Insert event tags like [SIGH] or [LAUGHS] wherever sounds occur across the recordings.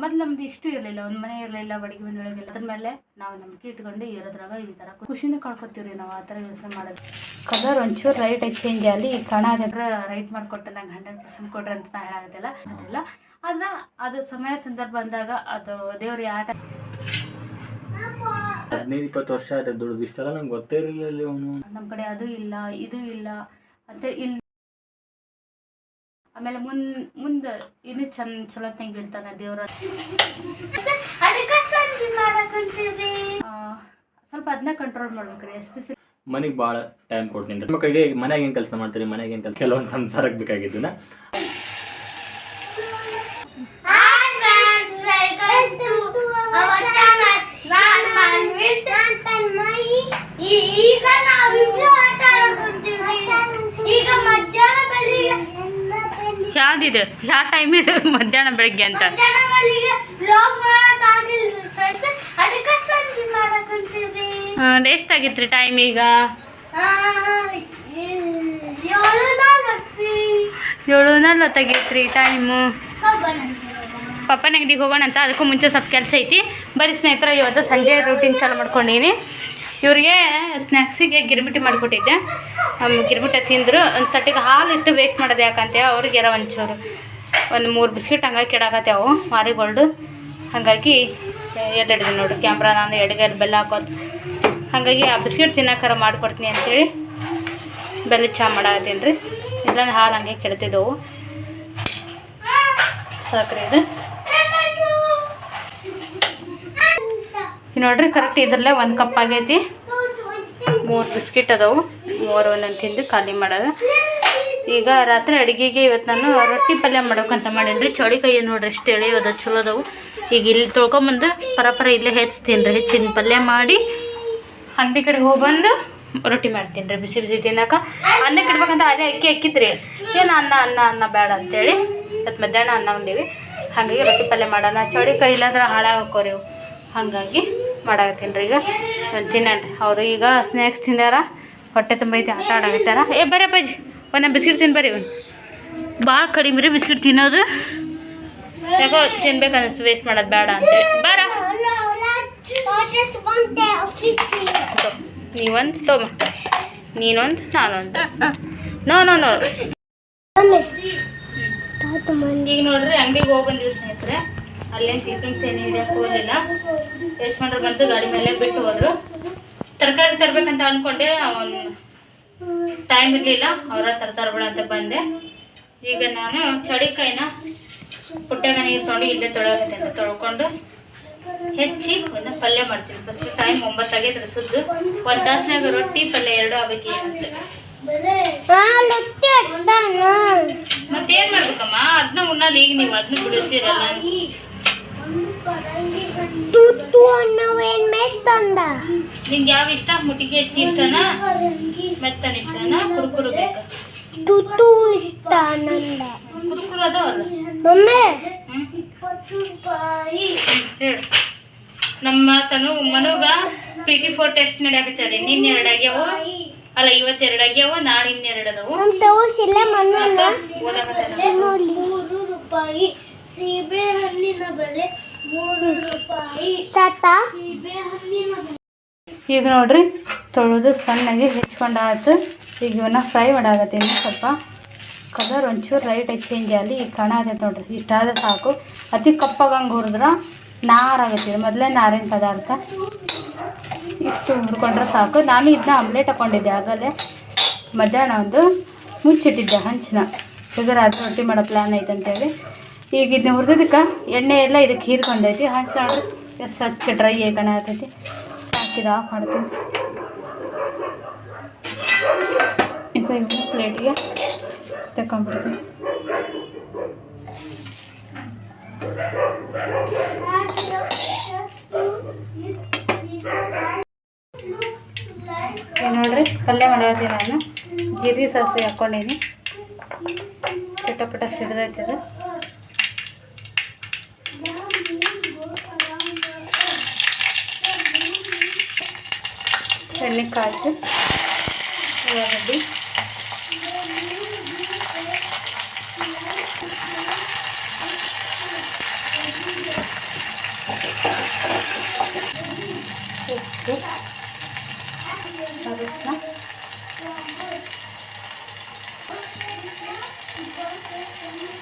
ಮೊದ್ಲು ನಮ್ದು ಇಷ್ಟು ಇರಲಿಲ್ಲ ಒಂದು ಮನೆ ಇರಲಿಲ್ಲ ಬಡಿಗೆ ಮನೆ ಒಳಗೆಲ್ಲ ಅದ್ರ ಮೇಲೆ ನಾವು ನಂಬಿಕೆ ಇಟ್ಕೊಂಡು ಇರೋದ್ರಾಗ ಈ ಥರ ಖುಷಿಯಿಂದ ಕಳ್ಕೊತೀವ್ರಿ ನಾವು ಆ ಥರ ಯೋಚನೆ ಮಾಡೋದು. ಕಲರ್ ಒಂಚೂರು ರೈಟ್ ಚೇಂಜ್ ಆಗಲಿ ಈ ಕಣ ಅದ್ರ ರೈಟ್ ಮಾಡಿಕೊಟ್ಟು ನಂಗೆ ಹಂಡ್ರೆಡ್ ಪರ್ಸೆಂಟ್ ಕೊಡ್ರಿ ಅಂತ ನಾ ಹೇಳೋದಿಲ್ಲ ಅದೆಲ್ಲ. ಆದ್ರೆ ಅದು ಸಮಯ ಸಂದರ್ಭ ಬಂದಾಗ ಅದು ದೇವ್ರಿ ಆಟ ಹದಿನೈದು ಇಪ್ಪತ್ತು ವರ್ಷ ಆಯ್ತು ದುಡ್ದು ಇಷ್ಟೆಲ್ಲ ನಂಗೆ ಗೊತ್ತೇ ಇರಲಿಲ್ಲ ಅವನು. ನಮ್ಮ ಕಡೆ ಅದು ಇಲ್ಲ ಇದು ಇಲ್ಲ ಮತ್ತೆ ಇಲ್ಲಿ ಆಮೇಲೆ ಮುನ್ ಮುಂದೆ ಇನ್ನೂ ಚಂದ ಚಲೋ ತಂಗಿ ಇರ್ತಾನೆ ದೇವ್ರ ಆ, ಸ್ವಲ್ಪ ಅದನ್ನ ಕಂಟ್ರೋಲ್ ಮಾಡ್ಬೇಕ್ರಿ ಎಸ್ಪೆಷಲಿ ಮನೆಗೆ ಭಾಳ ಟೈಮ್ ಕೊಡ್ತೀನಿ ರೀ. ಮಕ್ಕಳಿಗೆ ಮನೆಗೆ ಏನು ಕೆಲಸ ಮಾಡ್ತೀರಿ ಮನೆಗೆ ಏನು ಕೆಲಸ? ಕೆಲವೊಂದು ಸಂಸಾರಕ್ಕೆ ಬೇಕಾಗಿದ್ದು ನಾ. ಈಗ ನಾವಿಬ್ರು ಆಟ ಆಡ್ಕೊಂತೀವಿ ಈಗ ಮಧ್ಯಾಹ್ನ ಬೆಳಿಗ್ಗೆ ಯಾವ್ದಿದೆ? ಯಾವ ಟೈಮ್ ಇದೆ ಮಧ್ಯಾಹ್ನ ಬೆಳಗ್ಗೆ ಅಂತ? ಎಷ್ಟಾಗಿತ್ತು ರೀ ಟೈಮ್ ಈಗ? ಏಳು ನಲ್ವತ್ತಾಗೈತ್ರಿ ಟೈಮು ಪಪ್ಪ ಅಂಗಡಿಗೆ ಹೋಗೋಣ ಅಂತ. ಅದಕ್ಕೂ ಮುಂಚೆ ಸ್ವಲ್ಪ ಕೆಲಸ ಐತಿ. ಬರೀ ಸ್ನೇಹಿತರ ಇವತ್ತು ಸಂಜೆ ರೂಟೀನ್ ಚಾಲು ಮಾಡ್ಕೊಂಡೀನಿ ಇವ್ರಿಗೆ ಸ್ನ್ಯಾಕ್ಸಿಗೆ ಗಿರ್ಮಿಟಿ ಮಾಡಿಕೊಟ್ಟಿದ್ದೆ. ಗಿರ್ಮಿಟ ತಿಂದರು. ಒಂದು ತಟ್ಟಿಗೆ ಹಾಲು ಇಟ್ಟು ವೇಸ್ಟ್ ಮಾಡೋದು ಯಾಕಂತೆ ಎರ ಒಂಚೂರು. ಒಂದು ಮೂರು ಬಿಸ್ಕಿಟ್ ಹಂಗಾಗಿ ಕೆಡಾಕತ್ಯಾವು ಮಾರಿಗೋಲ್ಡು ಹಾಗಾಗಿ ಎಲ್ಲಿಡಿದೆ ನೋಡ್ರಿ ಕ್ಯಾಮ್ರಾ ನಾನು ಎಡಗೆ ಬೆಲ್ಲ ಹಾಕೋದು. ಹಾಗಾಗಿ ಆ ಬಿಸ್ಕಿಟ್ ತಿನ್ನೋಕಾರ ಮಾಡಿಕೊಡ್ತೀನಿ ಅಂತೇಳಿ ಬೆಲ್ಲ ಚಾ ಮಾಡಾಕತ್ತೀನಿ ರೀ ಇಲ್ಲ ಹಾಲು ಹಂಗೆ ಕೆಡ್ತಿದ್ದವು. ಸಾಕ್ರಿ ಇದು. ನೋಡ್ರಿ ಕರೆಕ್ಟ್ ಇದ್ರಲ್ಲೇ ಒಂದು ಕಪ್ ಆಗೈತಿ. ಮೂರು ಬಿಸ್ಕಿಟ್ ಅದಾವು. ಮೂರು ಒಂದೊಂದು ತಿಂದು ಖಾಲಿ ಮಾಡೋದು. ಈಗ ರಾತ್ರಿ ಅಡುಗೆಗೆ ಇವತ್ತು ನಾನು ರೊಟ್ಟಿ ಪಲ್ಯ ಮಾಡ್ಬೇಕಂತ ಮಾಡೀನಿ ರೀ ಚೌಳಿಕಾಯಿ ನೋಡ್ರಿ, ಎಷ್ಟು ಎಳೆಯೋದು ಚಲೋ ಅದಾವು. ಈಗ ಇಲ್ಲಿ ತೊಳ್ಕೊಂಬಂದು ಪರಪರ ಇಲ್ಲೇ ಹೆಚ್ಚು ರೀ. ಹೆಚ್ಚಿನ ಪಲ್ಯ ಮಾಡಿ ಅಂಗಡಿ ಕಡೆ ಹೋಗಿ ಬಂದು ರೊಟ್ಟಿ ಮಾಡ್ತೀನಿ ರೀ. ಬಿಸಿ ಬಿಸಿ ತಿನ್ನಕ. ಅನ್ನ ಇಡ್ಬೇಕಂತ ಅದೇ ಅಕ್ಕಿ ಅಕ್ಕಿದ್ರಿ ಏನು ಅನ್ನ ಅನ್ನ ಅನ್ನ ಬೇಡ ಅಂತೇಳಿ ಇವತ್ತು ಮಧ್ಯಾಹ್ನ ಅನ್ನ ಉಂಡೀವಿ. ಹಾಗಾಗಿ ರೊಟ್ಟಿ ಪಲ್ಯ ಮಾಡೋಣ. ಚೌಳಿಕಾಯಿ ಇಲ್ಲಾಂದ್ರೆ ರೀ ಹಾಗಾಗಿ ಮಾಡಾಕತ್ತೀನಿ ರೀ ಈಗ. ತಿನ್ನಣ್ರಿ. ಅವರು ಈಗ ಸ್ನ್ಯಾಕ್ಸ್ ತಿಂದಾರ ಹೊಟ್ಟೆ ತುಂಬ ಐತಿ ಆಟ ಆಡಾಕತ್ತಾರ. ಏ ಬರ ಅಪ್ಪಾಜಿ. ಒಂದು ಬಿಸ್ಕಿಟ್ ತಿನ್ ಬರ್ರಿ ಒಂದು. ಭಾಳ ಕಡಿಮೆ ರೀ ಬಿಸ್ಕಿಟ್ ತಿನ್ನೋದು. ಯಾಕೋ ತಿನ್ಬೇಕು ವೇಸ್ಟ್ ಮಾಡೋದು ಬೇಡ ಅಂತೇಳಿ. ಬಾರ. ನೀವೊಂದು ತೊಗೊಂಬ ನೀನೊಂದು ನಾನೊಂದು. No no no. ಈಗ ನೋಡ್ರಿ ಅಂಗಡಿಗೆ ಹೋಗಿ ಬಂದಿವಿ ಸ್ನೇಹಿತರೆ. ಅಲ್ಲೇನು ಟಿಫಿನ್ಸ್ ಏನು ಹಿಡಿಯಕ್ಕೆ ಹೋಗಲಿಲ್ಲ ಮಾಡ್ರು ಬಂದು ಗಾಡಿ ಮೇಲೆ ಬಿಟ್ಟು ಹೋದ್ರು. ತರಕಾರಿ ತರಬೇಕಂತ ಅಂದ್ಕೊಂಡೆ ಒಂದು ಟೈಮ್ ಇರಲಿಲ್ಲ ಅವರ ತರ್ತಾರ ಬಿಡ ಅಂತ ಬಂದೆ. ಈಗ ನಾನು ಚಳಿಕಾಯಿನ ಪುಟ್ಟಾಗ ನೀರು ತೊಗೊಂಡು ಇಲ್ಲೇ ಅಂತ ತೊಳ್ಕೊಂಡು ಹೆಚ್ಚಿ ಒಂದು ಪಲ್ಯ ಮಾಡ್ತೀನಿ. ಫಸ್ಟ್ ಟೈಮ್ ಒಂಬತ್ತಾಗೈತೆ ಸುದ್ದು. ಒಂದು ತಾಸ್ನಾಗ ರೊಟ್ಟಿ ಪಲ್ಯ ಎರಡು ಆಗಬೇಕು ಅಂತ. ಮತ್ತೇನ್ ಮಾಡ್ಬೇಕಮ್ಮ? ಅದನ್ನ ಉಣ್ಣಲ್ಲ ಈಗ ನೀವು ಅದನ್ನ ಬಿಡುತ್ತೀರಲ್ಲ ತುತ್ತು ಅನ್ನವೇನ್ ಮೆತ್ತಂದ ನಿಂಗೆ ಯಾವ ಇಷ್ಟ? ಮುಟ್ಟಿಗೆ ಹೆಚ್ಚಿ ಇಷ್ಟನಾ? ಮೆತ್ತನ ಇಷ್ಟನಾ? ಕುರುಕುರು ಬೇಕಾ? ತುತ್ತು ಇಷ್ಟ ನಂದ. ಕುರುಕುರು ಅದಾವಲ್ಲ? ಮಮ್ಮಿ ನಮ್ಮ ತನು ಮನುಗ ಪಿ ಟಿ ಫೋರ್ ಟೆಸ್ಟ್ ನಡೆಯಾಕತ್ತಾರೆ ನಿನ್ನ ಎರಡು ಆಗ್ಯಾವು ಅಲ್ಲ ಇವತ್ತೆರಡು ಆಗ್ಯಾವ ನಾಳೆ ಇನ್ನೆರಡು ಅದಾವು ಓದಾಕತ್ತಾನ ರೂಪಾಯಿ ಸೀಬೆ ಹಣ್ಣಿನ ಬೆಲೆ ಮೂರು ರೂಪಾಯಿ. ಸೀಬೆಹಣ್ಣಿನ ಬೆಲೆ ಈಗ ನೋಡ್ರಿ ತೊಳೆದು ಸಣ್ಣಗೆ ಹೆಚ್ಕೊಂಡು ಆಯ್ತು ಈಗ ಇವನ್ನ ಫ್ರೈ ಮಾಡಾಕತ್ತೀನಿ. ಸ್ವಲ್ಪ ಕಲರ್ ಒಂಚೂರು ರೈಟ್ ಚೇಂಜ್ ಆಗಲಿ. ಈಗ ಕಣ ಆಗತ್ತೆ ನೋಡ್ರಿ ಇಷ್ಟಾದ್ರೆ ಸಾಕು. ಅತಿ ಕಪ್ಪಾಗಂಗೆ ಹುರಿದ್ರೆ ನಾರಾಗತ್ತೆ ಮೊದಲೇ ನಾರಿನ ಪದಾರ್ಥ. ಇಷ್ಟು ಹುರ್ಕೊಂಡ್ರೆ ಸಾಕು. ನಾನು ಇದನ್ನ ಆಮ್ಲೆಟ್ ಹಾಕೊಂಡಿದ್ದೆ ಆಗಲೇ. ಮಧ್ಯಾಹ್ನ ಒಂದು ಮುಚ್ಚಿಟ್ಟಿದ್ದೆ ಹಂಚಿನ. ಈಗ ಅದು ರೊಟ್ಟಿ ಮಾಡೋ ಪ್ಲ್ಯಾನ್ ಐತೆ ಅಂತೇಳಿ ಈಗ ಇದನ್ನ ಹುರಿದಕ್ಕೆ ಎಣ್ಣೆ ಎಲ್ಲ ಇದಕ್ಕೆ ಹೀರ್ಕೊಂಡೈತಿ. ಹಂಚು ನೋಡ್ರಿ ಎಷ್ಟು ಸ್ವಚ್ಛ ಡ್ರೈ ಕಣ ಆಗ್ತೈತಿ ಸಾಕಿದ ಆಫ್ ಮಾಡ್ತೀನಿ. ಈಗ ಪ್ಲೇಟಿಗೆ ತಗೊಂಡ್ಬಿಡ್ತೀನಿ ಈಗ ನೋಡ್ರಿ, ಪಲ್ಯ ಮಾಡೋದಿ ನಾನು. ಜೀರಿಗೆ ಸಾಸಿವೆ ಹಾಕ್ಕೊಂಡೀನಿ ಚಟಪಟ ಸಿಡ್ದೈತೆ ఉల్లికాయలు ఉల్లగడ్డి ఉప్పు కలుపుతా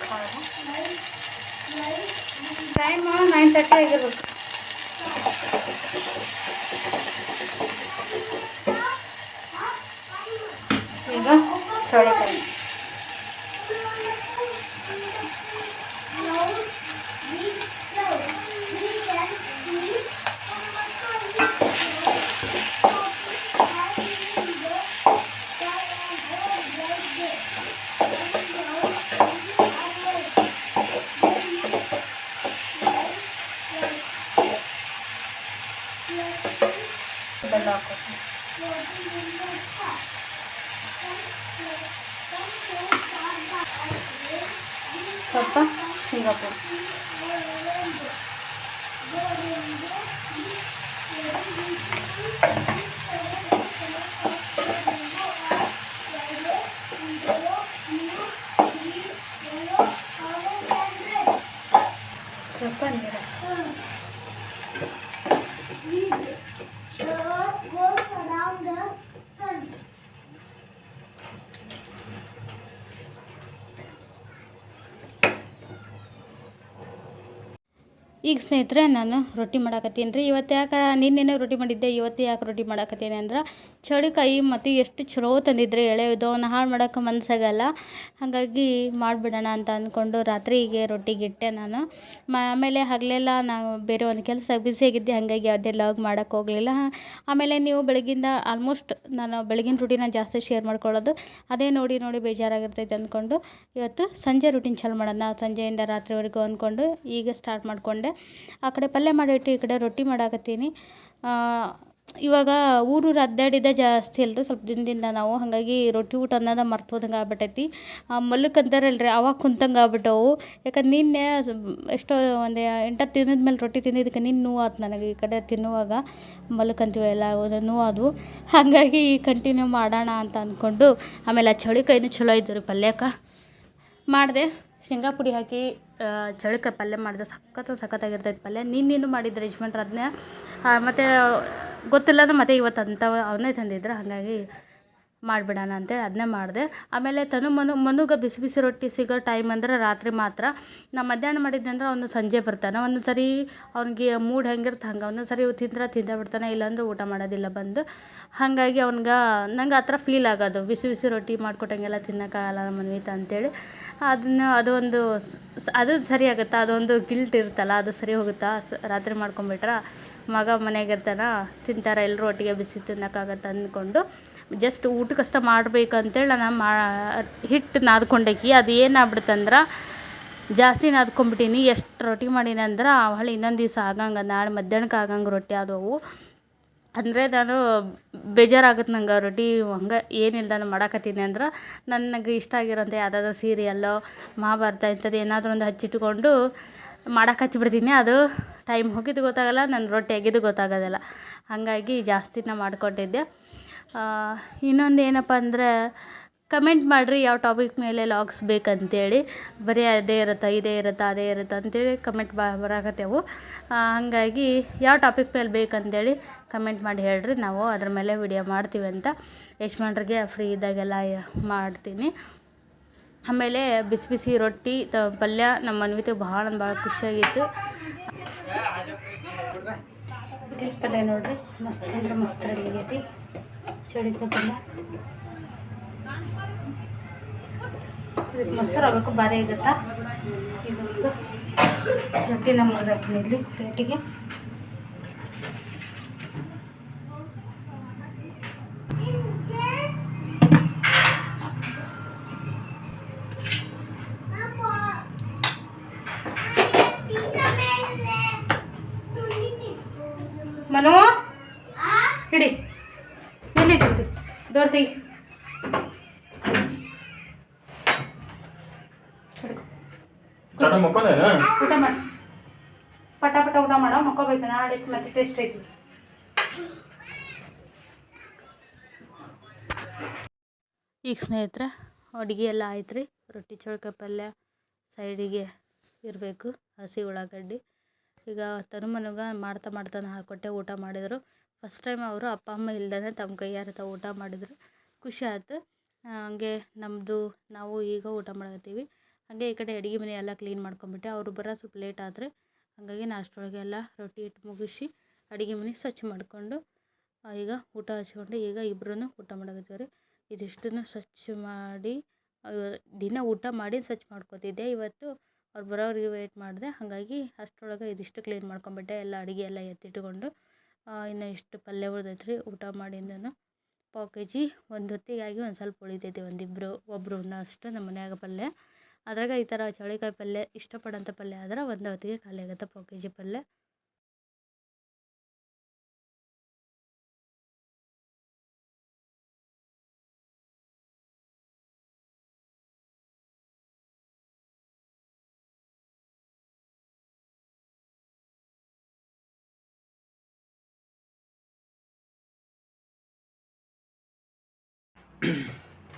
కారం ಟೈಮು ನೈನ್ ತರ್ಟಿ ಆಗಿರ್ಬೇಕು ಈಗ ಚೌಳಿಕಾಯಿ ಬೆಲ್ಲ ಹಾಕೋತೀನಿ ಸ್ವಲ್ಪ ಸಿಂಗಾಪುರ್ ಸ್ವಲ್ಪ ನೀರು ಈಗ ಸ್ನೇಹಿತರೆ, ನಾನು ರೊಟ್ಟಿ ಮಾಡಾಕತ್ತೀನಿ ರೀ. ಇವತ್ತು ಯಾಕೆ ನಿನ್ನೆನೇ ರೊಟ್ಟಿ ಮಾಡಿದ್ದೆ, ಇವತ್ತು ಯಾಕೆ ರೊಟ್ಟಿ ಮಾಡಾಕತ್ತೀನಿ ಅಂದ್ರೆ ಚಳಿಕಾಯಿ ಮತ್ತು ಎಷ್ಟು ಚಲೋ ತಂದಿದ್ರೆ ಎಳೆಯೋದು ಅವನ್ನ ಹಾಳು ಮಾಡೋಕೆ ಮನಸ್ಸಾಗಲ್ಲ ಹಾಗಾಗಿ ಮಾಡಿಬಿಡೋಣ ಅಂತ ಅಂದ್ಕೊಂಡು ರಾತ್ರಿಗೆ ರೊಟ್ಟಿಗಿಟ್ಟೆ ನಾನು. ಆಮೇಲೆ ಹಗಲೆಲ್ಲ ನಾವು ಬೇರೆ ಒಂದು ಕೆಲಸ ಬ್ಯುಸಿಯಾಗಿದ್ದೆ ಹಾಗಾಗಿ ಯಾವುದೇ ಲಾಗ್ ಮಾಡೋಕ್ಕೆ ಹೋಗಲಿಲ್ಲ. ಆಮೇಲೆ ನೀವು ಬೆಳಗಿಂದ ಆಲ್ಮೋಸ್ಟ್ ನಾನು ಬೆಳಗಿನ ರೊಟ್ಟಿನ ಜಾಸ್ತಿ ಶೇರ್ ಮಾಡ್ಕೊಳ್ಳೋದು. ಅದೇ ನೋಡಿ ನೋಡಿ ಬೇಜಾರಾಗಿರ್ತೈತೆ ಅಂದ್ಕೊಂಡು ಇವತ್ತು ಸಂಜೆ ರೂಟೀನ್ ಚಾಲು ಮಾಡೋಣ, ಸಂಜೆಯಿಂದ ರಾತ್ರಿವರೆಗೂ ಅಂದ್ಕೊಂಡು ಈಗ ಸ್ಟಾರ್ಟ್ ಮಾಡಿಕೊಂಡೆ. ಆ ಕಡೆ ಪಲ್ಯ ಮಾಡಿಟ್ಟು ಈ ಕಡೆ ರೊಟ್ಟಿ ಮಾಡಾಕತ್ತೀನಿ. ಇವಾಗ ಊರೂರು ಅಡ್ಡಾಡಿದ್ದೆ ಜಾಸ್ತಿ ಅಲ್ರಿ, ಸ್ವಲ್ಪ ದಿನದಿಂದ ನಾವು. ಹಾಗಾಗಿ ರೊಟ್ಟಿ ಊಟ ಅನ್ನೋದು ಮರ್ತೋದಂಗೆ ಆಗ್ಬಿಟ್ಟೈತಿ. ಮಲ್ಲಕ್ಕೆ ಅಂತಾರಲ್ರಿ, ಅವಾಗ ಕುಂತಂಗೆ ಆಗ್ಬಿಟ್ಟವು. ಯಾಕಂದ್ರೆ ನಿನ್ನೆ ಎಷ್ಟೋ ಒಂದು ಎಂಟತ್ತು ದಿನದ ಮೇಲೆ ರೊಟ್ಟಿ ತಿಂದಿದ್ದಕ್ಕೆ ನಿನ್ನ ನೋವು ಆತು ನನಗೆ ಈ ಕಡೆ ತಿನ್ನುವಾಗ. ಮಲ್ಕಂತೀವಲ್ಲ ಎಲ್ಲ ನೋವು ಅದು ಹಾಗಾಗಿ ಕಂಟಿನ್ಯೂ ಮಾಡೋಣ ಅಂತ ಅಂದ್ಕೊಂಡು ಆಮೇಲೆ ಆ ಚಳಿಕಾಯಿನೂ ಚಲೋ ಇದ್ದು ರೀ ಪಲ್ಯಕ್ಕೆ. ಮಾಡಿದೆ, ಶೇಂಗಾ ಪುಡಿ ಹಾಕಿ. ಚಳಿಕಾಯಿ ಪಲ್ಯ ಮಾಡಿದೆ ಸಖತ್ತು ಸಖತ್ತಾಗಿರ್ತೈತೆ ಪಲ್ಯ. ನಿನ್ನೇನು ಮಾಡಿದ್ರು ಯಜಮಾನ್ರು ಅದನ್ನೇ ಮತ್ತು, ಗೊತ್ತಿಲ್ಲ ಅಂದ್ರೆ ಮತ್ತೆ ಇವತ್ತು ಅಂತ ಅವನ್ನೇ ತಂದಿದ್ರು. ಹಾಗಾಗಿ ಮಾಡಿಬಿಡೋಣ ಅಂತೇಳಿ ಅದನ್ನೇ ಮಾಡಿದೆ. ಆಮೇಲೆ ತನು ಮನು, ಮನುಗ ಬಿಸಿ ಬಿಸಿ ರೊಟ್ಟಿ ಸಿಗೋ ಟೈಮ್ ಅಂದ್ರೆ ರಾತ್ರಿ ಮಾತ್ರ. ನಾ ಮಧ್ಯಾಹ್ನ ಮಾಡಿದ್ದೆ ಅಂದ್ರೆ ಅವನು ಸಂಜೆ ಬರ್ತಾನೆ. ಒಂದೊಂದು ಸರಿ ಅವ್ನಿಗೆ ಮೂಡ್ ಹೆಂಗಿರುತ್ತೆ ಹಂಗೆ ಒಂದೊಂದು ಸರಿ ತಿಂದ್ರೆ ತಿಂದೇ ಬಿಡ್ತಾನೆ, ಇಲ್ಲಾಂದ್ರೆ ಊಟ ಮಾಡೋದಿಲ್ಲ ಬಂದು. ಹಾಗಾಗಿ ಅವ್ನಿಗೆ, ನಂಗೆ ಆ ಥರ ಫೀಲ್ ಆಗೋದು. ಬಿಸಿ ಬಿಸಿ ರೊಟ್ಟಿ ಮಾಡಿಕೊಟ್ಟಂಗೆಲ್ಲ ತಿನ್ನೋಕ್ಕಾಗಲ್ಲ ನಮ್ಮ ಮನ್ವಿತ ಅಂತೇಳಿ. ಅದನ್ನು, ಅದೊಂದು ಅದು ಸರಿ ಆಗುತ್ತಾ? ಅದೊಂದು ಗಿಲ್ಟ್ ಇರುತ್ತಲ್ಲ, ಅದು ಸರಿ ಹೋಗುತ್ತಾ? ರಾತ್ರಿ ಮಾಡ್ಕೊಂಬಿಟ್ರೆ? ಮಗ ಮನೆಗಿರ್ತಾನ ತಿಂತಾರೆ ಎಲ್ಲರೂ ಒಟ್ಟಿಗೆ ಬಿಸಿ ತಿನ್ನೋಕ್ಕಾಗತ್ತೆ ಅಂದ್ಕೊಂಡು ಜಸ್ಟ್ ಊಟಕ್ಕಷ್ಟ ಮಾಡ್ಬೇಕಂತೇಳಿ ನಾನು ಮಾ ಹಿಟ್ಟು ನಾದ್ಕೊಂಡೇಕಿ, ಅದು ಏನಾಗ್ಬಿಡ್ತಂದ್ರೆ ಜಾಸ್ತಿ ನಾದ್ಕೊಂಡ್ಬಿಟ್ಟೀನಿ ಎಷ್ಟು ರೊಟ್ಟಿ ಮಾಡೀನಿ ಅಂದ್ರೆ ಹೊಳ್ಳಿ ಇನ್ನೊಂದು ದಿವಸ ಆಗಂಗೆ, ನಾಳೆ ಮಧ್ಯಾಹ್ನಕ್ಕೆ ಆಗಂಗೆ ರೊಟ್ಟಿ ಆದವು ಅಂದರೆ ನಾನು ಬೇಜಾರಾಗುತ್ತೆ ನಂಗೆ ರೊಟ್ಟಿ, ಹಂಗೆ ನಾನು ಮಾಡಾಕತ್ತೀನಿ ಅಂದ್ರೆ, ನನಗೆ ಇಷ್ಟ ಆಗಿರೋಂಥ ಯಾವುದಾದ್ರೂ ಸೀರಿಯಲ್ಲೋ ಮಹಾಭಾರತ ಇಂಥದ್ದು ಏನಾದರೂ ಒಂದು ಹಚ್ಚಿಟ್ಕೊಂಡು ಮಾಡಕ್ಕೆ ಹಚ್ಚಿಬಿಡ್ತೀನಿ ಅದು ಟೈಮ್ ಹೋಗಿದ್ದು ಗೊತ್ತಾಗಲ್ಲ ನನ್ನ ರೊಟ್ಟಿ ಆಗಿದ್ದು ಗೊತ್ತಾಗೋದಿಲ್ಲ. ಹಾಗಾಗಿ ಜಾಸ್ತಿನ ಮಾಡ್ಕೊಂಡಿದ್ದೆ. ಇನ್ನೊಂದು ಏನಪ್ಪ ಅಂದರೆ ಕಮೆಂಟ್ ಮಾಡಿರಿ ಯಾವ ಟಾಪಿಕ್ ಮೇಲೆ ಲಾಗ್ಸ್ ಬೇಕಂತೇಳಿ. ಬರೀ ಅದೇ ಇರುತ್ತಾ, ಇದೇ ಇರುತ್ತಾ, ಅದೇ ಇರುತ್ತಾ ಅಂತೇಳಿ ಕಮೆಂಟ್ ಬ, ಬರಾಕತ್ತೇವು. ಹಾಗಾಗಿ ಯಾವ ಟಾಪಿಕ್ ಮೇಲೆ ಬೇಕಂತೇಳಿ ಕಮೆಂಟ್ ಮಾಡಿ ಹೇಳ್ರಿ. ನಾವು ಅದ್ರ ಮೇಲೆ ವಿಡಿಯೋ ಮಾಡ್ತೀವಿ ಅಂತ. ಯಶ್ಮಂಡ್ರಿಗೆ ಫ್ರೀ ಇದ್ದಾಗೆಲ್ಲ ಮಾಡ್ತೀನಿ. ಆಮೇಲೆ ಬಿಸಿ ಬಿಸಿ ರೊಟ್ಟಿ, ತ, ಪಲ್ಯ ನಮ್ಮ ಮನ್ವಿತಿಗೆ ಭಾಳ ಭಾಳ ಖುಷಿಯಾಗಿತ್ತು. ಪಲ್ಯ ನೋಡ್ರಿ, ಮಸ್ತ್ ಅಂದ್ರೆ ಮಸ್ತ್ ರೆಡಿ ಆಗೈತಿ. ಚಳಿತ ಪಲ್ಯ. ಮೊಸರು ಆಗಬೇಕು ಭಾರಿ ಆಗುತ್ತಾ? ಇದೊಂದು ಜೊತೆ ನಮ್ಮ ಇಲ್ಲಿ ಪ್ಲೇಟಿಗೆ. ಟೇಸ್ಟ್ ಐತಿ. ಈಗ ಸ್ನೇಹಿತರೆ, ಅಡುಗೆ ಎಲ್ಲ ಆಯ್ತು ರೀ ರೊಟ್ಟಿ ಚೋಳಕ ಪಲ್ಯ ಸೈಡಿಗೆ ಇರಬೇಕು, ಹಸಿ ಉಳ್ಳಾಗಡ್ಡಿ. ಈಗ ತನು ಮನಗ ಮಾಡ್ತಾ ಮಾಡ್ತಾನೆ ಹಾಕೊಟ್ಟೆ, ಊಟ ಮಾಡಿದರು. ಫಸ್ಟ್ ಟೈಮ್ ಅವರು ಅಪ್ಪ, ಅಮ್ಮ ಇಲ್ದೇ ತಮ್ಮ ಕೈಯಾರ ಊಟ ಮಾಡಿದ್ರು. ಖುಷಿ ಆಯ್ತು. ಹಂಗೆ ನಮ್ಮದು ನಾವು ಈಗ ಊಟ ಮಾಡಕತ್ತೀವಿ. ಹಾಗೆ ಈ ಕಡೆ ಅಡುಗೆ ಮನೆ ಎಲ್ಲ ಕ್ಲೀನ್ ಮಾಡ್ಕೊಂಬಿಟ್ಟೆ ಅವರು ಬರೋ ಸ್ವಲ್ಪ ಲೇಟ್ ಆದರೆ, ಹಾಗಾಗಿ ನಾಷ್ಟೊಳಗೆ ಎಲ್ಲ ರೊಟ್ಟಿ ಇಟ್ಟು ಮುಗಿಸಿ ಅಡುಗೆ ಮನೆ ಸ್ವಚ್ಛ ಮಾಡಿಕೊಂಡು ಈಗ ಊಟ ಹಚ್ಕೊಂಡು, ಈಗ ಇಬ್ಬರೂ ಊಟ ಮಾಡಕತ್ತೀವಿ ಇದಿಷ್ಟನ್ನು ಸ್ವಚ್ಛ ಮಾಡಿ ದಿನ ಊಟ ಮಾಡಿ ಸ್ವಚ್ಛ ಮಾಡ್ಕೊತಿದ್ದೆ. ಇವತ್ತು ಅವ್ರು ಬರೋವ್ರಿಗೆ ವೇಟ್ ಮಾಡಿದೆ. ಹಾಗಾಗಿ ಅಷ್ಟರೊಳಗೆ ಇದಿಷ್ಟು ಕ್ಲೀನ್ ಮಾಡ್ಕೊಂಬಿಟ್ಟೆ. ಎಲ್ಲ ಅಡುಗೆ ಎಲ್ಲ ಎತ್ತಿಟ್ಕೊಂಡು ಇನ್ನು ಇಷ್ಟು ಪಲ್ಯ ಉಳ್ದೈತೆ ಊಟ ಮಾಡಿಂದನು ಪಾವು ಕೆ ಜಿ ಒಂದು ಹೊತ್ತಿಗಾಗಿ ಒಂದು ಸ್ವಲ್ಪ ಉಳಿತೈತಿ ಒಂದಿಬ್ಬರು ಒಬ್ಬರು ಅಷ್ಟು ನಮ್ಮ ಮನ್ಯಾಗ ಪಲ್ಯ. ಅದ್ರಾಗ ಈ ಥರ ಚೌಳಿಕಾಯಿ ಪಲ್ಯ ಇಷ್ಟಪಡೋಂಥ ಪಲ್ಯ ಆದ್ರೆ ಒಂದು ಹೊತ್ತಿಗೆ ಖಾಲಿ ಆಗುತ್ತೆ ಪಾವು ಕೆ ಜಿ ಪಲ್ಯ.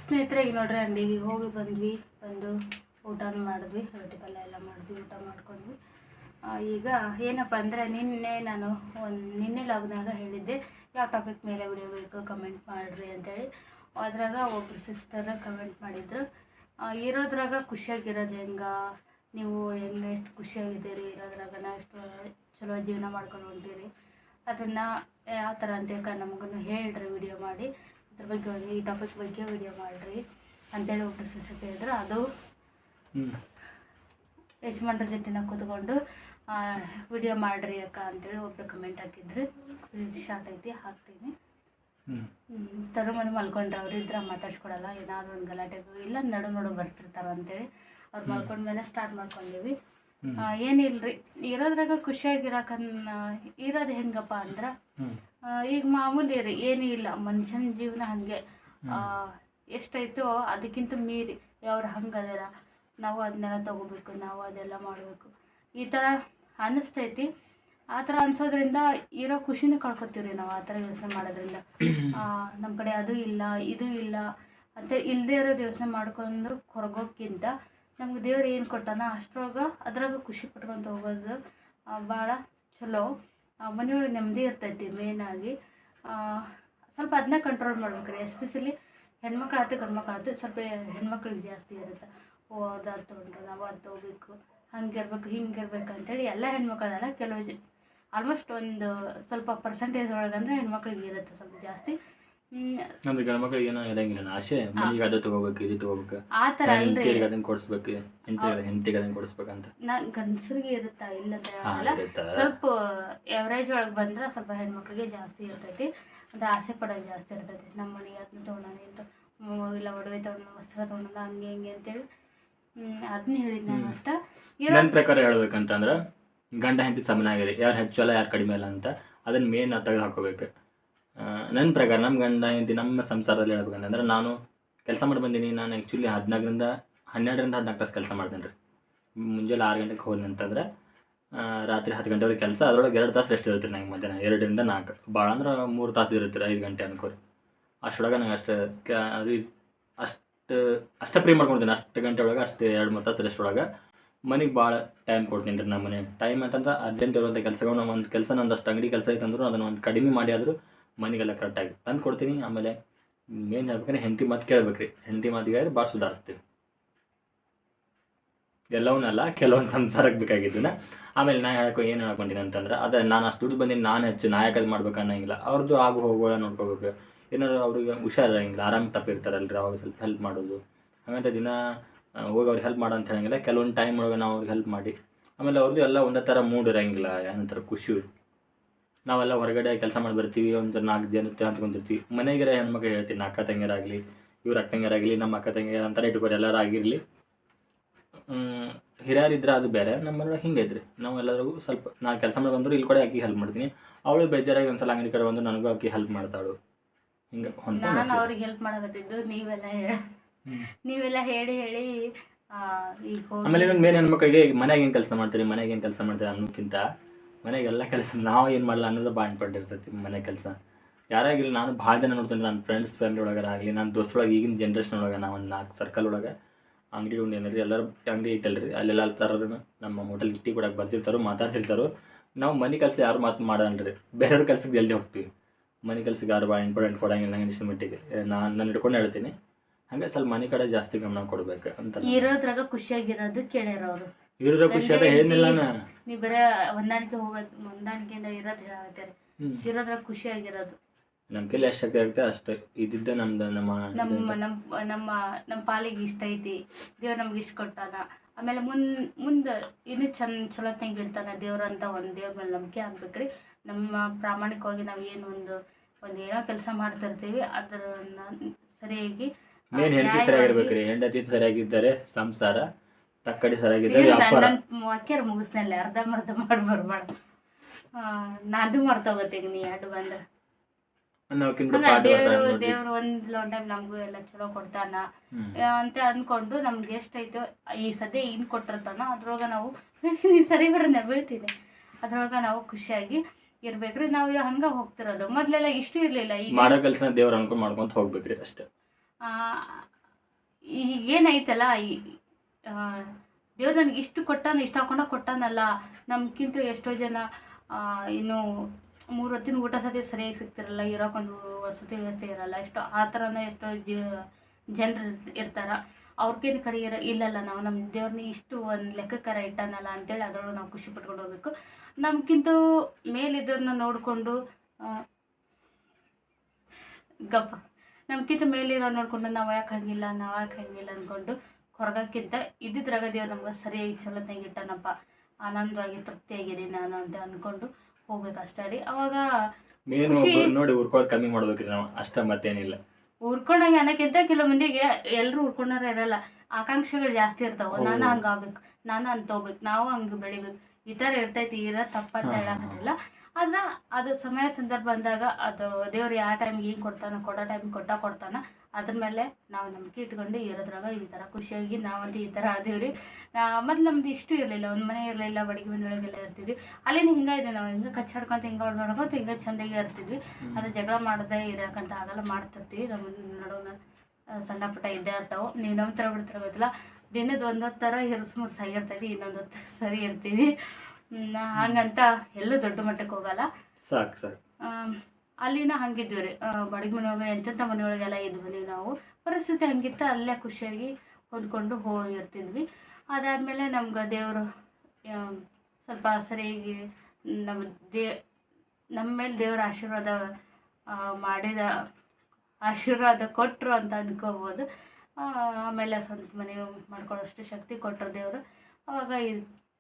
ಸ್ನೇಹಿತರೆ, ಈಗ ನೋಡ್ರಿ ಅಂಗಡಿಗೆ ಹೋಗಿ ಬಂದ್ವಿ. ಬಂದು ಊಟ ಮಾಡಿದ್ವಿ. ರೊಟ್ಟಿ ಪಲ್ಯ ಎಲ್ಲ ಮಾಡಿದ್ವಿ, ಊಟ ಮಾಡ್ಕೊಂಡ್ವಿ. ಈಗ ಏನಪ್ಪ ಅಂದರೆ ನಿನ್ನೆ ನಾನು ಒಂದು, ನಿನ್ನೆ ಲಾಗ್ನಾಗ ಹೇಳಿದ್ದೆ. ಯಾವ ಟಾಪಿಕ್ ಮೇಲೆ ವಿಡಿಯೋ ಬೇಕು ಕಮೆಂಟ್ ಮಾಡಿರಿ ಅಂತೇಳಿ. ಅದ್ರಾಗ ಒಬ್ಬರು ಸಿಸ್ಟರ್ ಕಮೆಂಟ್ ಮಾಡಿದ್ರು. ಇರೋದ್ರಾಗ ಖುಷಿಯಾಗಿರೋದು ಹೆಂಗ? ನೀವು ಹೆಂಗೆ ಎಷ್ಟು ಖುಷಿಯಾಗಿದ್ದೀರಿ? ಇರೋದ್ರಾಗ ಎಷ್ಟು ಚಲೋ ಜೀವನ ಮಾಡ್ಕೊಂಡು ಹೊಂಟೀರಿ ಅದನ್ನು ಯಾವ ಥರ ಅಂತ ನಮಗೂ ಹೇಳ್ರಿ ವಿಡಿಯೋ ಮಾಡಿ. ಇದ್ರ ಬಗ್ಗೆ ಒಂದು ಈ ಟಾಪಿಕ್ ಬಗ್ಗೆ ವಿಡಿಯೋ ಮಾಡಿರಿ ಅಂತೇಳಿ ಒಬ್ರು ಸಿಸ್ಟರ್ ಹೇಳಿದ್ರು ಅದು ಯಜಮಾನ್ರ ಜೊತೆ ನಾವು ಕೂತ್ಕೊಂಡು ವಿಡಿಯೋ ಮಾಡಿರಿ ಅಕ್ಕ ಅಂತೇಳಿ ಒಬ್ರು ಕಮೆಂಟ್ ಹಾಕಿದ್ರು. ಶಾರ್ಟ್ ಐತಿ ಹಾಕ್ತೀನಿ. ತರ ಮಂದಿ ಮಲ್ಕೊಂಡ್ರೆ ಅವ್ರು ಇದ್ರೆ ಮಾತಾಡ್ಸ್ಕೊಡಲ್ಲ ಏನಾದ್ರು ಒಂದು ಗಲಾಟೆಗೂ ಇಲ್ಲ ನಡು ನಡು ಬರ್ತಿರ್ತಾರೆ ಅಂತೇಳಿ ಅವ್ರು ಮಲ್ಕೊಂಡ್ಮೇಲೆ ಸ್ಟಾರ್ಟ್ ಮಾಡ್ಕೊಂಡೀವಿ. ಏನಿಲ್ರಿ. ಇರೋದ್ರಾಗ ಖುಷಿಯಾಗಿರಕನ್ನ ಇರೋದು ಹೆಂಗಪ್ಪ ಅಂದ್ರೆ ಈಗ ಮಾಮೂಲಿ ರೀ ಏನೂ ಇಲ್ಲ. ಮನುಷ್ಯನ ಜೀವನ ಹಾಗೆ. ಎಷ್ಟೈತೋ ಅದಕ್ಕಿಂತ ಮೀರಿ ಅವ್ರು ಹಂಗದಾರ ನಾವು ಅದನ್ನೆಲ್ಲ ತಗೋಬೇಕು ನಾವು ಅದೆಲ್ಲ ಮಾಡಬೇಕು. ಈ ಥರ ಅನ್ನಿಸ್ತೈತಿ ಆ ಥರ ಅನ್ಸೋದ್ರಿಂದ ಇರೋ ಖುಷಿನ ಕಳ್ಕೊತೀವಿ ನಾವು ಆ ಥರ ಯೋಚನೆ ಮಾಡೋದ್ರಿಂದ. ನಮ್ಮ ಕಡೆ ಅದು ಇಲ್ಲ ಇದು ಇಲ್ಲ. ಮತ್ತು ಇಲ್ಲದೆ ಇರೋದು ಯೋಚನೆ ಮಾಡ್ಕೊಂಡು ಕೊರಗೋಕ್ಕಿಂತ ನಮ್ಗೆ ದೇವ್ರು ಏನು ಕೊಟ್ಟಾನ ಅಷ್ಟ್ರೊಳಗೆ ಅದ್ರಾಗ ಖುಷಿ ಪಟ್ಕೊಂತ ಹೋಗೋದು ಭಾಳ ಚಲೋ. ಮನೆಯೊಳಗೆ ನೆಮ್ಮದಿ ಇರ್ತೈತಿ ಮೇಯ್ನಾಗಿ ಸ್ವಲ್ಪ ಅದನ್ನ ಕಂಟ್ರೋಲ್ ಮಾಡ್ಬೇಕು ರೀ ಎಸ್ಪೆಷಲಿ ಹೆಣ್ಮಕ್ಳು ಆಯ್ತು ಗಂಡು ಮಕ್ಳು ಆಯ್ತು ಸ್ವಲ್ಪ ಹೆಣ್ಮಕ್ಳಿಗೆ ಜಾಸ್ತಿ ಇರುತ್ತೆ. ಓ, ಅದು ಅದು ತೊಗೊಂಡ್ರು ನಾವು ಅದು ತೊಗೋಬೇಕು ಹಂಗೆ ಇರ್ಬೇಕು, ಹಿಂಗೆ ಇರ್ಬೇಕು ಅಂತೇಳಿ ಎಲ್ಲ ಹೆಣ್ಮಕ್ಳಲ್ಲ ಕೆಲವು ಆಲ್ಮೋಸ್ಟ್ ಒಂದು ಸ್ವಲ್ಪ ಪರ್ಸೆಂಟೇಜ್ ಒಳಗಂದ್ರೆ ಹೆಣ್ಮಕ್ಳಿಗೆ ಇರುತ್ತೆ ಸ್ವಲ್ಪ ಜಾಸ್ತಿ. ಅಂದ್ರೆ ಗಂಡ ಮಕ್ಕಳಿಗೆ ಏನೋ ಇರಂಗಿಲ್ಲ ಆಸೆ. ಮನೆಗೆ ಅದು ತಗೋಬೇಕು ಇದು ತಗೋಬೇಕು. ಆ ಥರ ಅಲ್ರಿ ಹೆಂಡತಿಗೆ ಅದನ್ನ ಕೊಡಿಸ್ಬೇಕು. ಹೆಂಡತಿಗೆ ಹೆಂಡತಿಗೆ ಅದನ್ನ ಕೊಡಿಸ್ಬೇಕಂತ. ನಾ ಗಂಡಸರಿಗೆ ಇರುತ್ತಾ? ಇಲ್ಲ ಅಂತ ಹೇಳಲ್ಲ ಇರುತ್ತಾ? ಸ್ವಲ್ಪ ಎವರೇಜ್ ಒಳಗೆ ಬಂದ್ರೆ ಸ್ವಲ್ಪ ಹೆಣ್ಮಕ್ಳಿಗೆ ಜಾಸ್ತಿ ಇರ್ತೈತಿ. ಅದು ಆಸೆ ಪಡೋದು ಜಾಸ್ತಿ ಇರ್ತೈತಿ. ನಮ್ಮ ಮನೆಗೆ ಅದನ್ನ ತೊಗೊಳೋಣ ಇಂತ ಇಲ್ಲ ಒಡವೆ ತೊಗೊಳೋಣ ವಸ್ತ್ರ ತೊಗೊಳೋಣ ಹಂಗೆ ಹಿಂಗೆ ಅಂತೇಳಿ. ಅದನ್ನ ಹೇಳಿದ್ ನಾನು ಅಷ್ಟ. ಇರೋ ನನ್ನ ಪ್ರಕಾರ ಹೇಳ್ಬೇಕಂತಂದ್ರೆ ಗಂಡ ಹೆಂಡತಿ ಸಮನಾಗಿರಿ ಯಾರು ಹೆಚ್ಚು ಅಲ್ಲ ಯಾರು ಕಡಿಮೆ ಅಲ್ಲ ಅಂತ. ಅದನ್ನ ಮೇನ್ ತೆಗೆದು ಹಾಕೋಬೇಕು. ನನ್ನ ಪ್ರಕಾರ ನಮ್ಮ ಗಂಡ ಹೆಂಡತಿ ನಮ್ಮ ಸಂಸಾರದಲ್ಲಿ ಹೇಳ್ಬೇಕಂತಂದ್ರೆ ನಾನು ಕೆಲಸ ಮಾಡಿ ಬಂದೀನಿ. ನಾನು ಆ್ಯಕ್ಚುಲಿ ಹದಿನಾಲ್ಕರಿಂದ ಹನ್ನೆರಡರಿಂದ ಹದಿನಾಲ್ಕು ತಾಸು ಕೆಲಸ ಮಾಡ್ತೇನೆ ರೀ. ಮುಂಜಾನೆ ಆರು ಗಂಟೆಗೆ ಹೋದ ಅಂತಂದ್ರೆ ರಾತ್ರಿ ಹತ್ತು ಗಂಟೆವರೆಗೆ ಕೆಲಸ, ಅದರೊಳಗೆ ಎರಡು ತಾಸು ರೆಸ್ಟ್ ಇರುತ್ತೆ ನಂಗೆ ಮಧ್ಯಾಹ್ನ ಎರಡರಿಂದ ನಾಲ್ಕು. ಭಾಳ ಅಂದ್ರೆ ಮೂರು ತಾಸು ಇರುತ್ತೆ ಐದು ಗಂಟೆ ಅನ್ಕೋರಿ ಅಷ್ಟರೊಳಗೆ ನಂಗೆ ಅಷ್ಟು ಅಷ್ಟು ಅಷ್ಟು ಪ್ರೀ ಮಾಡ್ಕೊಳ್ತೀನಿ ಅಷ್ಟು ಗಂಟೆ ಒಳಗೆ ಅಷ್ಟು ಎರಡು ಮೂರು ತಾಸು ರೆಸ್ಟ್ ಒಳಗೆ ಮನೆಗೆ ಭಾಳ ಟೈಮ್ ಕೊಡ್ತೀನಿ ರೀ ನಮ್ಮ ಮನೆ ಟೈಮ್ ಅಂತಂದ್ರೆ ಅರ್ಜೆಂಟ್ ಇರುವಂಥ ಕೆಲಸಗಳು ಒಂದು ಕೆಲಸ ನಂದಷ್ಟು ಅಂಗಡಿ ಕೆಲಸ ಐತೆ ಅಂದ್ರೂ ಅದನ್ನು ಒಂದು ಕಡಿಮೆ ಮಾಡಿ ಆದರೂ ಮನೆಗೆಲ್ಲ ಕರೆಕ್ಟಾಗಿ ತಂದು ಕೊಡ್ತೀನಿ. ಆಮೇಲೆ ಮೇನ್ ಹೇಳ್ಬೇಕಂದ್ರೆ ಹೆಂಡತಿ ಮಾತು ಕೇಳ್ಬೇಕು ರೀ ಹೆಂಡತಿ ಮಾತಿಗೆ ಭಾಳ ಸುಧಾರಿಸ್ತೀವಿ. ಎಲ್ಲವನ್ನಲ್ಲ, ಕೆಲವೊಂದು ಸಂಸಾರಕ್ಕೆ ಬೇಕಾಗಿದ್ದನ್ನ. ಆಮೇಲೆ ನಾ ಹೇಳಕ್ಕೆ ಏನು ಹೇಳ್ಕೊಂಡಿನಿ ಅಂತಂದ್ರೆ, ಅದೇ ನಾನು ಅಷ್ಟು ದುಡ್ಡು ಬಂದಿನಿ, ನಾನು ಹೆಚ್ಚು ನಾಯಕದ ಮಾಡ್ಬೇಕು ಅನ್ನೋಂಗಿಲ್ಲ. ಅವ್ರದ್ದು ಆಗು ಹೋಗೋಣ ನೋಡ್ಕೋಬೇಕು. ಏನಾದ್ರು ಅವ್ರಿಗೆ ಹುಷಾರಿರಂಗಿಲ್ಲ, ಆರಾಮ್ ತಪ್ಪಿರ್ತಾರಲ್ರಿ, ಅವಾಗ ಸ್ವಲ್ಪ ಹೆಲ್ಪ್ ಮಾಡೋದು. ಹಾಗಂತ ದಿನ ಹೋಗಿ ಅವ್ರಿಗೆ ಹೆಲ್ಪ್ ಮಾಡೋ ಅಂತ ಹೇಳಂಗಿಲ್ಲ. ಕೆಲವೊಂದು ಟೈಮ್ ಒಳಗೆ ನಾವು ಅವ್ರಿಗೆ ಹೆಲ್ಪ್ ಮಾಡಿ. ಆಮೇಲೆ ಅವ್ರದ್ದು ಎಲ್ಲ ಒಂದೇ ಥರ ಮೂಡ್ ಇರಂಗಿಲ್ಲ, ಏನಂತಾರೆ, ಖುಷಿ. ನಾವೆಲ್ಲ ಹೊರಗಡೆ ಕೆಲಸ ಮಾಡಿ ಬರ್ತೀವಿ ಒಂದು ನಾಲ್ಕು ಜನ ಹಂಚ್ಕೊಂಡಿರ್ತೀವಿ ಮನೆಗಿರೋ ಹೆಣ್ಮಕ್ಳು ಹೇಳ್ತೀನಿ ಅಕ್ಕ ತಂಗಿಯರಾಗಲಿ ಇವ್ರ ಅಕ್ಕ ತಂಗಿಯರಾಗಲಿ ನಮ್ಮ ಅಕ್ಕ ತಂಗಿಯರ ಅಂತಾನೆ ಇಟ್ಕೊಂಡು ಎಲ್ಲರೂ ಆಗಿರಲಿ. ಹಿರಿಯರಿದ್ರೆ ಅದು ಬೇರೆ ನಮ್ಮಲ್ಲಿ ಹಿಂಗೆ ಐತ್ರಿ. ನಾವು ಎಲ್ಲರಿಗೂ ಸ್ವಲ್ಪ ನಾ ಕೆಲಸ ಮಾಡಿ ಬಂದ್ರು ಇಲ್ಲಿ ಕಡೆ ಆಕಿ ಹೆಲ್ಪ್ ಮಾಡ್ತೀನಿ. ಅವಳು ಬೇಜಾರಾಗಿ ಒಂದ್ಸಲ ಅಂಗಡಿ ಕಡೆ ಬಂದು ನನಗೂ ಆಕಿ ಹೆಲ್ಪ್ ಮಾಡ್ತಾಳು. ಹಿಂಗೆ ನಾನು ಅವ್ರಿಗೆ ಹೆಲ್ಪ್ ಮಾಡಕತ್ತಿದ್ದು ನೀವೆಲ್ಲ ನೀವೆಲ್ಲ ಹೇಳಿ ಹೇಳಿ ಆಮೇಲೆ ಇನ್ನೊಂದು ಮೇನ್ ಹೆಣ್ಮಕ್ಳಿಗೆ ಈಗ ಮನೆಗೆ ಏನು ಕೆಲಸ ಮಾಡ್ತೀರಿ ಮನೆಗೆ ಏನು ಕೆಲಸ ಮಾಡ್ತೀರಿ ಅನ್ನೋಕ್ಕಿಂತ ಮನೆಗೆ ಎಲ್ಲ ಕೆಲಸ ನಾವು ಏನು ಮಾಡಲ್ಲ ಅನ್ನೋದು ಭಾಳ ಇಂಪಾರ್ಟೆಂಟ್ ಇರ್ತೈತಿ ಮನೆ ಕೆಲಸ. ಯಾರಾಗಿರಲಿ ನಾನು ಭಾಳ ಜನ ನೋಡ್ತೀನಿ ನನ್ನ ಫ್ರೆಂಡ್ಸ್ ಫ್ಯಾಮಿಲಿ ಒಳಗಾರ ಆಗಲಿ ನನ್ನ ದೋಸ್ತರೊಳಗೆ ಈಗಿನ ಜನ್ರೇಷನ್ ಒಳಗೆ, ನಾವು ಒಂದು ನಾಲ್ಕು ಸರ್ಕಲ್ ಒಳಗೆ, ಅಂಗಡಿ ಏನಾರ ಎಲ್ಲರೂ ಅಂಗಡಿ ಐತಲ್ರಿ, ಅಲ್ಲೆಲ್ಲ ಥರ ನಮ್ಮ ಹೋಟೆಲ್ ಟೀ ಕೊಡಕ್ಕೆ ಬರ್ತಿರ್ತಾರೋ, ಮಾತಾಡ್ತಿರ್ತಾರೋ. ನಾವು ಮನೆ ಕೆಲಸ ಯಾರು ಮಾತು ಮಾಡಲ್ರಿ, ಬೇರೆಯವ್ರ ಕೆಲ್ಸಕ್ಕೆ ಜಲ್ದಿ ಹೋಗ್ತೀವಿ. ಮನೆ ಕೆಲಸಕ್ಕೆ ಯಾರು ಭಾಳ ಇಂಪಾರ್ಟೆಂಟ್ ಕೊಡಂಗಿಲ್ಲ, ನಂಗೆ ಇಷ್ಟು ಮಟ್ಟಿಗೆ. ನಾನು ನಾನು ಹಿಡ್ಕೊಂಡು ಹೇಳ್ತೀನಿ. ಹಂಗೆ ಸ್ವಲ್ಪ ಮನೆ ಕಡೆ ಜಾಸ್ತಿ ಗಮನ ಕೊಡಬೇಕು ಅಂತ. ಇರೋದ್ರಾಗ ಖುಷಿಯಾಗಿರೋದು ಕೇಳ್ಯಾರ ಅವರು. ಇವ್ರ ಖುಷಿ ಅದ ಏನಿಲ್ಲ ನೀವು ಬರೇ ಹೊಂದಾಣಿಕೆ ಹೋಗೋದು ಹೊಂದಾಣಿಕೆಯಿಂದ ಇರೋದು ಹೇಳತ್ತಾರೆ ಇರೋದ್ರ ಖುಷಿ ಆಗಿರೋದು. ನಮ್ಮ ಕೈಲಿ ಎಷ್ಟು ಶಕ್ತಿ ಆಗುತ್ತೆ ಅಷ್ಟೇ. ಇದ್ದಿದ್ದೆ ನಮ್ದು ನಮ್ಮ ನಮ್ಮ ನಮ್ಮ ನಮ್ಮ ನಮ್ಮ ಪಾಲಿಗೆ ಇಷ್ಟ ಐತಿ. ದೇವ್ರು ನಮ್ಗೆ ಇಷ್ಟ ಕೊಟ್ಟಾನ. ಆಮೇಲೆ ಮುನ್ ಮುಂದೆ ಇನ್ನೂ ಚಂದ ಚಲೋ ಇರ್ತಾನ. ದೇವ್ರ ಅಂತ ಒಂದು ದೇವ್ರ ಮೇಲೆ ನಂಬಿಕೆ ಆಗ್ಬೇಕ್ರಿ ನಮ್ಮ ಪ್ರಾಮಾಣಿಕವಾಗಿ ನಾವು ಏನು ಒಂದು ಒಂದು ಏನೋ ಕೆಲಸ ಮಾಡ್ತಿರ್ತೀವಿ ಅದನ್ನ ಸರಿಯಾಗಿ ಮೇನ್ ಹೆಂಡತಿ ಸರಿಯಾಗಿರ್ಬೇಕ್ರಿ. ಹೆಂಡತಿ ಸರಿಯಾಗಿದ್ದಾರೆ ಸಂಸಾರ. ತಕ್ಕಡಿ ಸರಿಯಾಗಿದೆ ವ್ಯಾಪಾರ. ವಾಕ್ಯರ ಮುಗಿಸ್ನಲ್ಲ ಅರ್ಧ ಮರ್ಧ ಮಾಡಿ. ಬರ್ಬಾರ್ದು ನಾನು ಮಾಡ್ತೋಗತ್ತೀನಿ ನೀ ಹಂಗ ಪಾಠ ದೇವ್ರು ದೇವ್ರು ಒಂದ್ ಲೋನ್ ಟೈಮ್ ನಮಗೂ ಎಲ್ಲ ಚಲೋ ಕೊಡ್ತಾನ. ಅಂತ ಅನ್ಕೊಂಡು ನಮ್ಗೆ ಎಷ್ಟೈತೋ ಈ ಸದ್ಯ ಏನ್ ಕೊಟ್ಟಿರ್ತಾನ ಅದ್ರೊಳಗ ನಾವು [LAUGHS] ನೀ ಸರಿ ಬಿಡ್ರಿ ನಾ ಬೀಳ್ತೀನಿ. ಅದ್ರೊಳಗ ನಾವು ಖುಷಿಯಾಗಿ ಇರ್ಬೇಕ್ರಿ. ನಾವು ಹಂಗ ಹೋಗ್ತಿರೋದು. ಮೊದ್ಲೆಲ್ಲ ಇಷ್ಟು ಇರ್ಲಿಲ್ಲ ಈಗ ಮಾಡೋ ಕೆಲಸನ ದೇವ್ರ ಅನ್ಕೊಂಡ್ ಮಾಡ್ಕೊಂತ ಹೋಗ್ಬೇಕ್ರಿ ಅಷ್ಟೇ. ಆ, ಈಗ ಏನೈತಲ್ಲ ಈ ದೇವ್ರು ನನಗೆ ಇಷ್ಟು ಕೊಟ್ಟಾನ, ಇಷ್ಟು ಹಾಕೊಂಡ ಕೊಟ್ಟಾನಲ್ಲ ನಮ್ಗಿಂತ ಎಷ್ಟೋ ಜನ ಇನ್ನು ಮೂರು ಹೊತ್ತಿನ ಊಟ ಸತಿ ಸರಿಯಾಗಿ ಸಿಗ್ತಿರಲ್ಲ, ಇರೋಕ್ಕೊಂದು ವಸತಿ ವ್ಯವಸ್ಥೆ ಇರಲ್ಲ, ಎಷ್ಟೋ, ಆ ಥರನೇ ಎಷ್ಟೋ ಜ, ಜನರು ಇರ್ತಾರ. ಅವ್ರಿಗೇನು ಕಡೆ ಇರೋ, ಇಲ್ಲಲ್ಲ ನಾವು ನಮ್ಮ ದೇವ್ರನ್ನ ಇಷ್ಟು ಒಂದು ಲೆಕ್ಕಕ್ಕಾರ ಇಟ್ಟಾನಲ್ಲ ಅಂತೇಳಿ ಅದರೊಳಗೆ ನಾವು ಖುಷಿ ಪಟ್ಕೊಂಡು ಹೋಗ್ಬೇಕು. ನಮ್ಗಿಂತ ಮೇಲಿದ್ದವ್ರನ್ನ ನೋಡಿಕೊಂಡು ಗಪ್ಪ. ನಮ್ಗಿಂತ ಮೇಲಿರೋ ನೋಡಿಕೊಂಡು ನಾವು ಯಾಕೆ ಹಂಗಿಲ್ಲ, ನಾವು ಯಾಕೆ ಹಂಗಿಲ್ಲ ಅಂದ್ಕೊಂಡು ಹೊರಗಕ್ಕಿಂತ ಇದ್ದಿದ್ರಾಗ ದೇವ್ರು ನಮ್ಗೆ ಸರಿಯಾಗಿ ಚಲೋತ್ನಾಗ ಇಟ್ಟಾನಪ್ಪ. ಆನಂದವಾಗಿ ತೃಪ್ತಿಯಾಗಿದೆ ನಾನು ಅಂತ ಅಂದ್ಕೊಂಡು ಹೋಗ್ಬೇಕು ಅಷ್ಟೇ ರೀ ಅವಾಗ ಮೇನ್ ನೋಡಿ ಉರ್ಕೊಳ್ಳೋದು ಕಮ್ಮಿ ಮಾಡ್ಬೇಕ್ರಿ ನಾವು. ಅಷ್ಟ ಮತ್ತೇನಿಲ್ಲ. ಉರ್ಕೊಂಡಾಗ ಅನ್ನಕ್ಕಿಂತ ಕೆಲವು ಮಂದಿಗೆ ಎಲ್ಲರೂ ಉರ್ಕೊಂಡಾರ ಇರಲ್ಲ. ಆಕಾಂಕ್ಷೆಗಳು ಜಾಸ್ತಿ ಇರ್ತಾವ. ನಾನು ಹಂಗ ಆಗ್ಬೇಕು. ನಾನು ಅಂತ ಹೋಗ್ಬೇಕು ನಾವು ಹಂಗೆ ಬೆಳಿಬೇಕು. ಈ ಥರ ಇರ್ತೈತಿ ಇರೋ ತಪ್ಪಂತ ಹಾ, ಆದ್ರ ಆದ್ರೆ ಅದು ಸಮಯ ಸಂದರ್ಭ ಬಂದಾಗ ಅದು ದೇವ್ರು ಯಾವ ಟೈಮ್ಗೆ ಏನು ಕೊಡ್ತಾನ ಕೊಡೋ ಟೈಮ್ ಕೊಟ್ಟ ಕೊಡ್ತಾನ. ಅದ್ರ ಮೇಲೆ ನಾವು ನಂಬಿಕೆ ಇಟ್ಕೊಂಡು ಇರೋದ್ರಾಗ ಈ ಥರ ಖುಷಿಯಾಗಿ ನಾವಂತೂ ಈ ಥರ ಅದೇವ್ರಿ ಮೊದ್ಲು ನಮ್ದು ಇಷ್ಟು ಇರಲಿಲ್ಲ ಒಂದು ಮನೆ ಇರಲಿಲ್ಲ ಬಡಿಗೆ ಮನೆಯೊಳಗೆಲ್ಲ ಇರ್ತಿದ್ವಿ ಅಲ್ಲಿನ ಹಿಂಗೆ ಇದೆ ನಾವು ಹಿಂಗೆ ಕಚ್ಚಾಡ್ಕೊಂತ ಹಿಂಗೆ ಹೊಡ್ಕೊಂತ ಹಿಂಗೆ ಚಂದಾಗಿ ಇರ್ತಿದ್ವಿ ಅದು ಜಗಳ ಮಾಡದೆ ಇರೋಕ್ಕಂತ ಆಗಲ್ಲ ಮಾಡ್ತಿರ್ತೀವಿ. ನಮ್ಮ ನಡುವನ್ನ ಸಣ್ಣ ಪುಟ್ಟ ಇದ್ದೇ ಇರ್ತಾವೆ. ನೀವು ನಮ್ಮ ಥರ ಬಿಡ್ತಾರೆ ಗೊತ್ತಿಲ್ಲ. ದಿನದ ಒಂದೊತ್ತು ಥರ ಹಿರ್ಸ್ ಮುರ್ಸ್ ಆಗಿರ್ತೈತಿ ಇನ್ನೊಂದು ಹೊತ್ತು ಸರಿ ಇರ್ತೀವಿ. ಹಂಗಂತ ಎಲ್ಲೂ ದೊಡ್ಡ ಮಟ್ಟಕ್ಕೆ ಹೋಗಲ್ಲ. ಸಾಕು ಸಾಕು. ಅಲ್ಲಿನ ಹಂಗಿದ್ವಿ ರೀ ಬಡಗಿ ಮನೆಯೊಳಗೆ, ಎಂತೆಂಥ ಮನೆಯೊಳಗೆಲ್ಲ ಇದ್ವಿ ನಾವು. ಪರಿಸ್ಥಿತಿ ಹಂಗಿತ್ತು, ಅಲ್ಲೇ ಖುಷಿಯಾಗಿ ಹೊಂದ್ಕೊಂಡು ಹೋಗಿರ್ತಿದ್ವಿ ಅದಾದಮೇಲೆ ನಮ್ಗೆ ದೇವರು ಸ್ವಲ್ಪ ಸರಿಯಾಗಿ ನಮ್ಮ ದೇ ನಮ್ಮ ಮೇಲೆ ದೇವರ ಆಶೀರ್ವಾದ ಮಾಡಿದ ಆಶೀರ್ವಾದ ಕೊಟ್ಟರು ಅಂತ ಅಂದ್ಕೋಬೋದು ಆಮೇಲೆ ಸ್ವಂತ ಮನೆ ಮಾಡ್ಕೊಳ್ಳೋಷ್ಟು ಶಕ್ತಿ ಕೊಟ್ಟರು ದೇವರು. ಅವಾಗ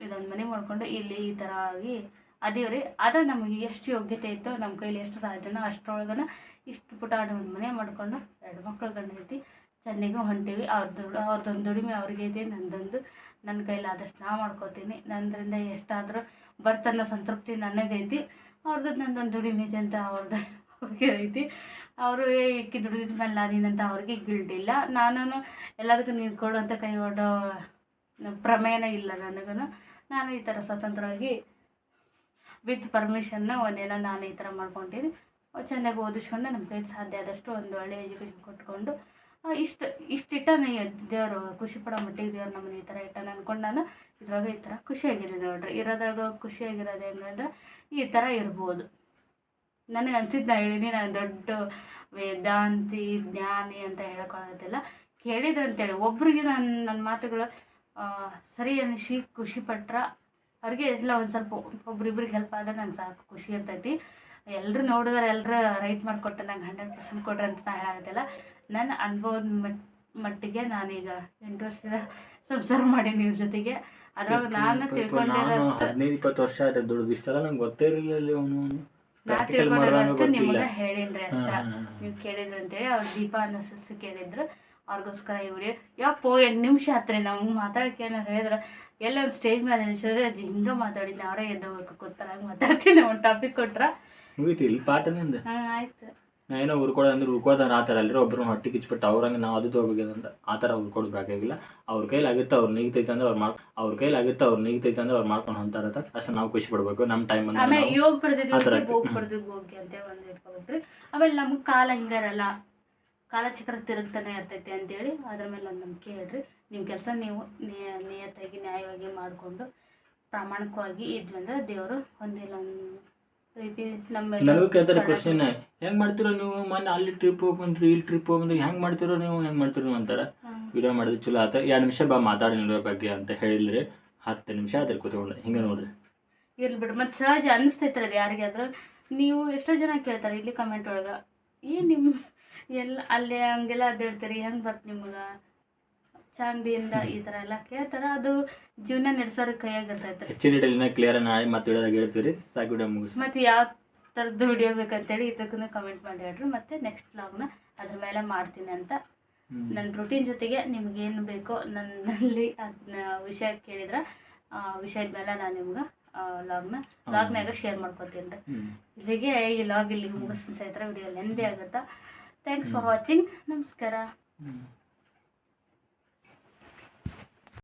ಇದೊಂದು ಮನೆ ಮಾಡಿಕೊಂಡು ಇಲ್ಲಿ ಈ ಥರ ಆಗಿ ಅದೀವ್ರಿ ಆದರೆ ನಮಗೆ ಎಷ್ಟು ಯೋಗ್ಯತೆ ಇತ್ತೋ ನಮ್ಮ ಕೈಲಿ ಎಷ್ಟು ಸಾಧ್ಯನೋ ಅಷ್ಟರೊಳಗನ ಇಷ್ಟು ಪುಟಾಣ ಒಂದು ಮನೆ ಮಾಡ್ಕೊಂಡು ಎರಡು ಮಕ್ಳು ಗಂಡ ಐತಿ ಚೆನ್ನಾಗಿ ಹೊಂಟೀವಿ. ಅವ್ರದ್ದು ಅವ್ರದ್ದೊಂದು ದುಡಿಮೆ ಅವ್ರಿಗೆ ಐತಿ ನಂದೊಂದು. ನನ್ನ ಕೈಲಿ ಆದಷ್ಟು ನಾ ಮಾಡ್ಕೋತೀನಿ. ನಂದರಿಂದ ಎಷ್ಟಾದರೂ ಬರ್ತನ ಸಂತೃಪ್ತಿ ನನಗೈತಿ. ಅವ್ರದ್ದು ನಂದೊಂದು ದುಡಿಮೆ ಐತಿ ಅಂತ ಅವ್ರದ್ದು ಅವ್ರಿಗೆ ಐತಿ. ಅವರು ಏಕೆ ದುಡಿದ ಮೇಲೆ ನೀನಂತ ಅವ್ರಿಗೆ ಗಿಲ್ಡ್ ಇಲ್ಲ. ನಾನು ಎಲ್ಲದಕ್ಕೂ ನೀನು ಕೊಡು ಅಂತ ಕೈ ಹೊಡೋ ಪ್ರಮೇಯನ ಇಲ್ಲ ನನಗೂ ನಾನು ಈ ಥರ ಸ್ವತಂತ್ರವಾಗಿ ವಿತ್ ಪರ್ಮಿಷನ್ನ ಒಂದೇನ ನಾನು ಈ ಥರ ಮಾಡ್ಕೊತೀನಿ ಚೆನ್ನಾಗಿ ಓದಿಸ್ಕೊಂಡು ನಮ್ಮ ಕೈ ಸಾಧ್ಯ ಆದಷ್ಟು ಒಂದು ಒಳ್ಳೆಯ ಎಜುಕೇಷನ್ ಕೊಟ್ಕೊಂಡು ಇಷ್ಟು ಇಷ್ಟು ಇಷ್ಟು ಇಟ್ಟಾನ ದೇವರು ಖುಷಿ ಪಡೋ ಮಟ್ಟಿಗೆ ದೇವ್ರು ನಮ್ಮನ್ನ ಈ ಥರ ಇಟ್ಟಾನ ಅಂದ್ಕೊಂಡು ನಾನು ಇದ್ರಾಗ ಈ ಥರ ಖುಷಿಯಾಗಿದೆ ನೋಡ್ರಿ. ಇರೋದ್ರಾಗ ಖುಷಿಯಾಗಿರೋದು ಹೆಂಗಂದ್ರೆ ಈ ಥರ ಇರ್ಬೋದು. ನನಗೆ ಅನ್ಸಿದ್ದು ನಾ ಹೇಳಿದ್ದೀನಿ ನಾನು ದೊಡ್ಡ ವೇದಾಂತಿ, ಜ್ಞಾನಿ ಅಂತ ಹೇಳ್ಕೊಳ್ಳೋದಿಲ್ಲ ಕೇಳಿದ್ರು ಅಂತೇಳಿ ಒಬ್ರಿಗೆ ನಾನು ನನ್ನ ಮಾತುಗಳು ಸರಿ ಅನಿಸಿ, ಖುಷಿ ಪಟ್ರ ಅವ್ರಿಗೆ ಎಲ್ಲ ಒಂದು ಸ್ವಲ್ಪ ಒಬ್ರಿಬ್ರಿಗೆ ಹೆಲ್ಪ್ ಆದ್ರೆ ನಂಗೆ ಸಾಕು ಖುಷಿ ಇರ್ತೈತಿ. ಎಲ್ಲರೂ ನೋಡಿದ್ರೆ ಎಲ್ಲರೂ ರೈಟ್ ಮಾಡಿಕೊಟ್ಟು ನಂಗೆ ಹಂಡ್ರೆಡ್ ಪರ್ಸೆಂಟ್ ಕೊಡ್ರಿ ಅಂತ ನಾ ಹೇಳಾಗತ್ತಲ್ಲ ನನ್ನ ಅನುಭವದ ಮಟ್ ಮಟ್ಟಿಗೆ ನಾನೀಗ ಎಂಟು ವರ್ಷದ ಸಬ್ಸರ್ವ್ ಮಾಡೀನಿ ಇವ್ರ ಜೊತೆಗೆ. ಅದ್ರಾಗ ನಾನು ಹದಿನೈದು ಇಪ್ಪತ್ತು ವರ್ಷ ಆಯ್ತು ದುಡ್ದು. ಇಷ್ಟೆಲ್ಲ ನಂಗೆ ಗೊತ್ತೇ ಇರಲಿಲ್ಲ ಅವನು ನಾ ತಿಳ್ಕೊಂಡಿರೋಷ್ಟು ನಿಮ್ಗೆ ಹೇಳಿನ್ರಿ ಅಷ್ಟ. ನೀವು ಕೇಳಿದ್ರು ಅಂತೇಳಿ ಅವ್ರು ದೀಪ ಅನ್ನೋ ಸಿಸ್ಟರ್ ಕೇಳಿದ್ರು. ಅವ್ರಿಗೋಸ್ಕರ ಇವ್ರಿ ಯಪ್ಪೋ ಎಂಟು ನಿಮಿಷ ಆತ್ರಿ ನಮ್ಗೆ ಮಾತಾಡಕ್ಕೆ ಏನಾರು ಹೇಳಿದ್ರೆ ಎಲ್ಲ ಒಂದು ಸ್ಟೇಜ್ ಮೇಲೆ ನಿಲ್ಸಿದ್ರೆ ಅದು ಹಿಂಗೆ ಮಾತಾಡಿದ್ನ ಅವರೇ ಕೂತಾರ ಹಂಗೆ ಮಾತಾಡ್ತೀನಿ ಒಂದು ಟಾಪಿಕ್ ಕೊಟ್ರ. ಮುಗೀತಿ ಇಲ್ಲಿ ಪಾಠನಿಂದ ಹಾಂ ಆಯ್ತು. ನಾ ಏನೋ ಉರ್ಕೊಳ್ಳೋದು ಅಂದ್ರೆ ಉರ್ಕೊಳ್ಳೋದು ಆ ಥರ ಅಲ್ಲರಿ ಒಬ್ಬರು ಹೊಟ್ಟೆ ಕಿಚ್ಬಿಟ್ಟು ಅವ್ರಂಗೆ ನಾವು ಅದು ಹೋಗ್ಬೇಕಂತ ಆ ಥರ ಉರ್ಕೊಡ್ಬೇಕಾಗಿಲ್ಲ ಅವ್ರ ಕೈಲಿ ಆಗುತ್ತೆ ಅವ್ರು ನೀಗ್ತೈತೆ ಅಂದ್ರೆ ಅವ್ರು ಮಾಡ್ ಅವ್ರ ಕೈಲಿ ಆಗುತ್ತೆ ಅವ್ರು ನೀಗ್ತೈತೆ ಅಂದ್ರೆ ಅವ್ರು ಮಾಡ್ಕೊಂಡು ಹೊಂತಾರತ್ತ ಅಷ್ಟು ನಾವು ಖುಷಿ ಪಡ್ಬೇಕು ನಮ್ಮ ಟೈಮ್ ಆಮೇಲೆ ಯೋಗ ಆಯ್ತು. ಹೋಗಿ ಪಡೆದು ಹೋಗಿ ಅಂತೇಳಿ ಒಂದು ಇಟ್ಕೊಬೇಕ್ರಿ ಆಮೇಲೆ ನಮ್ಗೆ ಕಾಲ ಹಿಂಗಾರಲ್ಲ. ಕಾಲಚಕ್ರ ತಿರುಗ್ತಾನೆ ಇರ್ತೈತೆ ಅಂತೇಳಿ ಅದ್ರ ಮೇಲೆ ಒಂದು ನಂಬಿಕೆ ಹೇಳ್ರಿ. ನಿಮ್ಮ ಕೆಲಸ ನೀವು ನಿಯ- ನಿಯತ್ತಾಗಿ ನ್ಯಾಯವಾಗಿ ಮಾಡಿಕೊಂಡು ಪ್ರಾಮಾಣಿಕವಾಗಿ ಇದ್ವಿ ಅಂದ್ರೆ ದೇವರು ಒಂದಿಲ್ಲ ರೀತಿ ನಮ್ಮ ನನಗೂ ಕೇಳ್ತಾರೆ ಕ್ವಶನ್ ಹೆಂಗ್ ಮಾಡ್ತಿರೋ ನೀವು? ಮೊನ್ನೆ ಅಲ್ಲಿ ಟ್ರಿಪ್ ಹೋಗ್ಬಂದ್ರಿ ಇಲ್ಲಿ ಟ್ರಿಪ್ ಹೋಗ್ಬಂದ್ರಿ ಹೆಂಗ್ ಮಾಡ್ತಿರೋ ನೀವು ಹೆಂಗ್ ಮಾಡ್ತಿರೋ ಅಂತಾರ. ವಿಡಿಯೋ ಮಾಡಿದ್ರೆ ಚಲೋ ಆತ. ಎರಡು ನಿಮಿಷ ಬಾ ಮಾತಾಡಿ ನೋಡಿ ಬಗ್ಗೆ ಅಂತ ಹೇಳಿದ್ರಿ. ಹತ್ತು ನಿಮಿಷ ಅದ್ರ ಕೂತ್ಕೊಂಡು ಹಿಂಗೆ ನೋಡ್ರಿ. ಇರ್ಲಿ ಬಿಡು. ಮತ್ತು ಸಹಜ ಅನಿಸ್ತೈತ್ರಿ ಅದು ಯಾರಿಗಾದ್ರೂ. ನೀವು ಎಷ್ಟೋ ಜನ ಕೇಳ್ತಾರೆ ಇಲ್ಲಿ ಕಮೆಂಟ್ ಒಳಗೆ. ಏನು ನಿಮ್ಮ ಎಲ್ಲ ಅಲ್ಲೇ ಹಂಗೆಲ್ಲ ಅಡ್ಡಾಡ್ತೀರಿ? ಹೆಂಗೆ ಬರ್ತ ನಿಮ್ಗೆ? ಚಾಂದಿಯಿಂದ ಈ ತರ ಎಲ್ಲ ಕೇಳ್ತಾರ. ಅದು ಜೀವನ ನಡೆಸೋರ ಕೈಯಾಗ ರೀ ಹೆಚ್ಚಿನ ಡೀಟೇಲ್ನ ಕ್ಲಿಯರ್ ನಾಳೆ ಮತ್ತೆ ಹೇಳ್ತೀವಿ ಸಾಕು ವಿಡಿಯೋ ಮುಗಿಸ್ ಮತ್ತು ಯಾವ ಥರದ್ದು ವಿಡಿಯೋ ಬೇಕಂತೇಳಿ ಇದಕ್ಕೂ ಕಮೆಂಟ್ ಮಾಡಿ ಹೇಳ್ರಿ. ಮತ್ತೆ ನೆಕ್ಸ್ಟ್ ವ್ಲಾಗ್ನ ಅದ್ರ ಮೇಲೆ ಮಾಡ್ತೀನಿ ಅಂತ. ನನ್ನ ರೂಟೀನ್ ಜೊತೆಗೆ ನಿಮ್ಗೇನು ಬೇಕೋ ನನ್ನಲ್ಲಿ ಅದನ್ನ ವಿಷಯ ಕೇಳಿದ್ರ ಆ ವಿಷಯದ ಮೇಲೆ ನಾನು ನಿಮ್ಗೆ ಲಾಗ್ನ ಲಾಗ್ನಾಗ ಶೇರ್ ಮಾಡ್ಕೊತೀನಿ ರೀ. ಇಲ್ಲಿಗೆ ಈ ಲಾಗ್ ಇಲ್ಲಿಗೆ ಮುಗಿಸ್ತೀನಿ ಸಹಿತ ವಿಡಿಯೋ ಎಂದೇ ಆಗುತ್ತಾ? ಥ್ಯಾಂಕ್ಸ್ ಫಾರ್ ವಾಚಿಂಗ್ ನಮಸ್ಕಾರ.